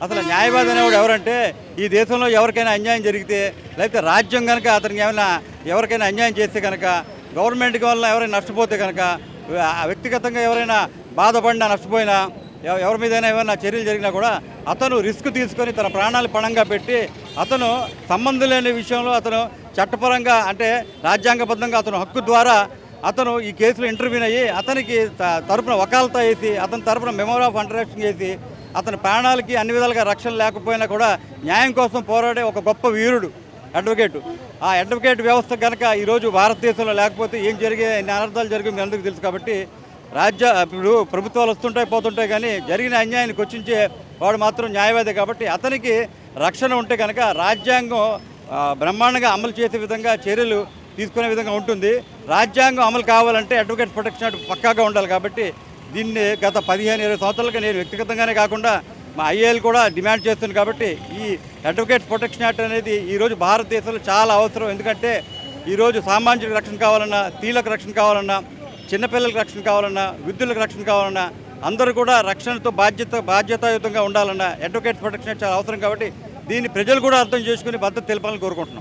అసలు న్యాయవాది అనేవాడు ఎవరంటే ఈ దేశంలో ఎవరికైనా అన్యాయం జరిగితే లేకపోతే రాజ్యం కనుక అతనికి ఏమైనా ఎవరికైనా అన్యాయం చేస్తే కనుక గవర్నమెంట్కి వల్ల ఎవరైనా నష్టపోతే కనుక వ్యక్తిగతంగా ఎవరైనా బాధపడినా నష్టపోయినా ఎవరి మీదైనా ఏమైనా చర్యలు జరిగినా కూడా అతను రిస్క్ తీసుకొని తన ప్రాణాలు పణంగా పెట్టి అతను సంబంధం లేని విషయంలో అతను చట్టపరంగా అంటే రాజ్యాంగబద్ధంగా అతను హక్కు ద్వారా అతను ఈ కేసులో ఇంటర్వ్యూ అయ్యి అతనికి త- తరపున వకాలతా వేసి అతని తరపున మెమోర్ ఆఫ్ అండర్స్టాండింగ్ చేసి అతని ప్రాణాలకి అన్ని విధాలుగా రక్షణ లేకపోయినా కూడా న్యాయం కోసం పోరాడే ఒక గొప్ప వీరుడు అడ్వకేట్ ఆ అడ్వకేట్ వ్యవస్థ కనుక ఈరోజు భారతదేశంలో లేకపోతే ఏం జరిగే ఎన్ని అనర్థాలు జరిగి మీ అందరికీ తెలుసు కాబట్టి రాజ్య ఇప్పుడు ప్రభుత్వాలు వస్తుంటాయి పోతుంటాయి కానీ జరిగిన అన్యాయాన్ని కొచ్చించే వాడు మాత్రం న్యాయవాది కాబట్టి అతనికి రక్షణ ఉంటే కనుక రాజ్యాంగం బ్రహ్మాండంగా అమలు చేసే విధంగా చర్యలు తీసుకునే విధంగా ఉంటుంది. రాజ్యాంగం అమలు కావాలంటే అడ్వకేట్ ప్రొటెక్షన్ అటు పక్కాగా ఉండాలి కాబట్టి దీన్ని గత పదిహేను ఇరవై సంవత్సరాలుగా నేను వ్యక్తిగతంగానే కాకుండా మా ఐఏఎల్ కూడా డిమాండ్ చేస్తుంది కాబట్టి ఈ అడ్వకేట్ ప్రొటెక్షన్ యాక్ట్ అనేది ఈరోజు భారతదేశంలో చాలా అవసరం. ఎందుకంటే ఈరోజు సామాన్యులకు రక్షణ కావాలన్నా స్త్రీలకు రక్షణ కావాలన్నా చిన్నపిల్లలకు రక్షణ కావాలన్నా వృద్ధులకు రక్షణ కావాలన్నా అందరూ కూడా రక్షణతో బాధ్యత బాధ్యతాయుతంగా ఉండాలన్నా అడ్వకేట్ ప్రొటెక్షన్ యాక్ట్ చాలా అవసరం కాబట్టి దీన్ని ప్రజలు కూడా అర్థం చేసుకుని భద్రత తెలపాలని కోరుకుంటున్నాం.